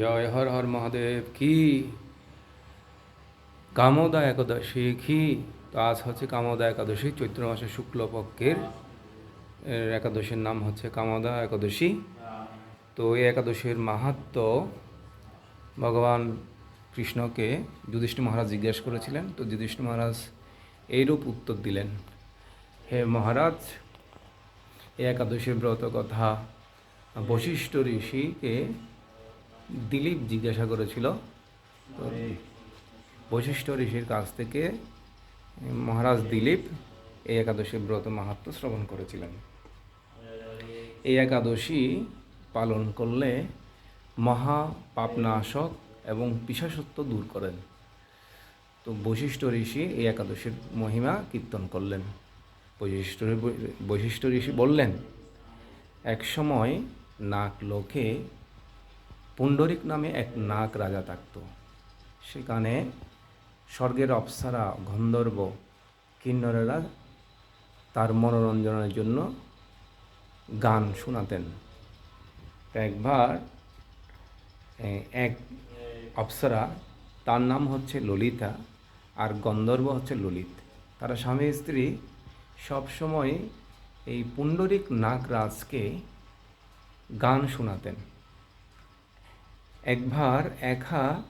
জয় হর হর মহাদেব কি? কামদা একাদশী কি? তো আজ হচ্ছে কামদা একাদশী, চৈত্র মাসের শুক্লপক্ষের একাদশীর নাম হচ্ছে কামদা একাদশী। তো এই একাদশীর মাহাত্ম ভগবান কৃষ্ণকে যুধিষ্ঠির মহারাজ জিজ্ঞেস করেছিলেন। তো যুধিষ্ঠির মহারাজ এইরূপ উত্তর দিলেন, হে মহারাজ, এই একাদশীর ব্রত কথা বশিষ্ঠ ঋষিকে দিলীপ জিজ্ঞাসা করেছিল। বশিষ্ঠ ঋষির কাছ থেকে মহারাজ দিলীপ এই একাদশী ব্রত মাহাত্ম শ্রবণ করেছিলেন। এই একাদশী পালন করলে মহা পাপনাশক এবং পিশাসত্ব দূর করেন। তো বশিষ্ঠ ঋষি এই একাদশীর মহিমা কীর্তন করলেন। বশিষ্ঠ বৈশিষ্ট্য ঋষি বললেন এক সময় নাক লোকে পুণ্ডরিক নামে এক নাগ রাজা থাকত। সেখানে স্বর্গের অপ্সরা, গন্ধর্ব, কিন্নরেরা তার মনোরঞ্জনের জন্য গান শোনাতেন। একবার এক অপ্সরা, তার নাম হচ্ছে ললিতা আর গন্ধর্ব হচ্ছে ললিত। তারা স্বামী স্ত্রী সবসময় এই পুণ্ডরিক নাগরাজকে গান শোনাতেন। একবার একা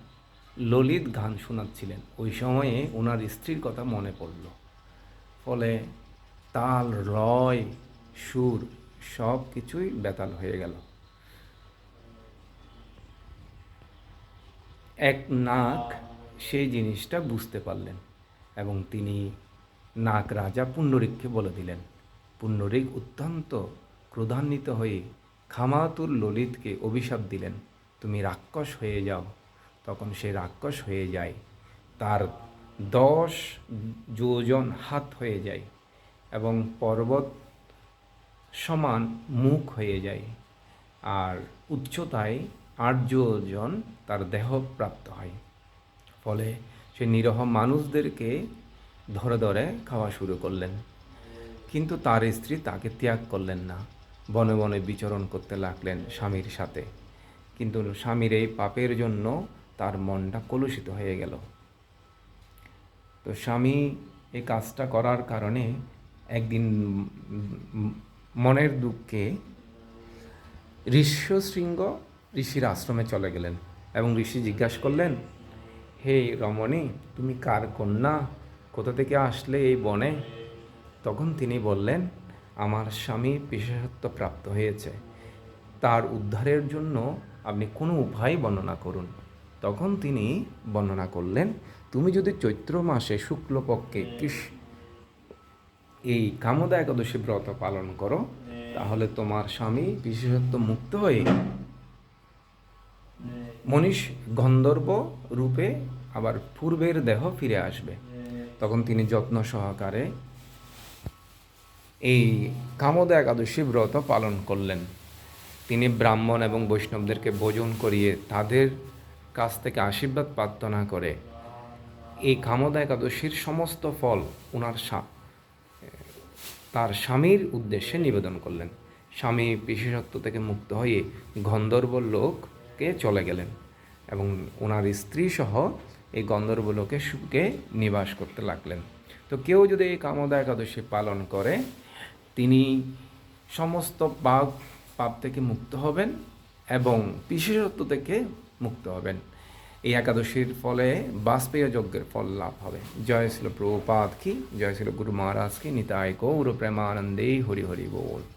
ললিত গান শোনাচ্ছিলেন। ওই সময়ে ওনার স্ত্রীর কথা মনে পড়ল। ফলে তাল, রয়, সুর সব কিছুই বেতাল হয়ে গেল। এক নাক সেই জিনিসটা বুঝতে পারলেন এবং তিনি নাক রাজা পুণ্ডরিককে বলে দিলেন, পুণ্ডরিক অত্যন্ত ক্রোধান্বিত হয়ে খামাতুর ললিতকে অভিশাপ দিলেন। তুমি রাক্ষস হয়ে যাও। তখন সে রাক্ষস হয়ে যায়। তার দশ যোজন হাত হয়ে যায় এবং পর্বত সমান মুখ হয়ে যায়। আর উচ্চতায় আট যোজন তার দেহ প্রাপ্ত হয়। ফলে সে নিরহ মানুষদেরকে ধরে ধরে খাওয়া শুরু করলেন। কিন্তু তার স্ত্রী তাকে ত্যাগ করলেন না। বনে বনে বিচরণ করতে লাগলেন স্বামীর সাথে। কিন্তু স্বামীর এই পাপের জন্য তার মনটা কলুষিত হয়ে গেল। তো স্বামী এই কাজটা করার কারণে একদিন মনের দুঃখে ঋষ্যশৃঙ্গ ঋষির আশ্রমে চলে গেলেন এবং ঋষি জিজ্ঞাসা করলেন, হে রমণী, তুমি কার কন্যা? কোথা থেকে আসলে এই বনে? তখন তিনি বললেন, আমার স্বামী বিশেষত্ব প্রাপ্ত হয়েছে। তার উদ্ধারের জন্য আপনি কোনো উপায় বর্ণনা করুন। তখন তিনি বর্ণনা করলেন, তুমি যদি চৈত্র মাসে শুক্লপক্ষে কৃষ এই কামদা একাদশী ব্রত পালন করো, তাহলে তোমার স্বামী বিশেষত্ব মুক্ত হয়ে মনীষ গন্ধর্ব রূপে আবার পূর্বের দেহ ফিরে আসবে। তখন তিনি যত্ন সহকারে এই কামদা একাদশী ব্রত পালন করলেন। তিনি ব্রাহ্মণ এবং বৈষ্ণবদেরকে ভোজন করিয়ে তাদের কাছ থেকে আশীর্বাদ প্রার্থনা করে। এই কামদা একাদশীর সমস্ত ফল ওনার তার স্বামীর উদ্দেশ্যে নিবেদন করলেন। স্বামী বিশেষত্ব থেকে মুক্ত হয়ে গন্ধর্ব লোককে চলে গেলেন এবং ওনার স্ত্রী সহ এই গন্ধর্ব লোকে সুখে নিবাস করতে লাগলেন। তো কেউ যদি এই কামদা একাদশী পালন করে, তিনি সমস্ত পাপ পাপ থেকে মুক্ত হবেন এবং বিশেষত্ব থেকে মুক্ত হবেন। এই একাদশীর ফলে বাজপেয় যজ্ঞের ফল লাভ হবে। জয় ছিল প্রভুপাদ কি? জয় ছিল গুরু মহারাজ কি? নিতায় গৌর প্রেমানন্দে হরি হরি বল।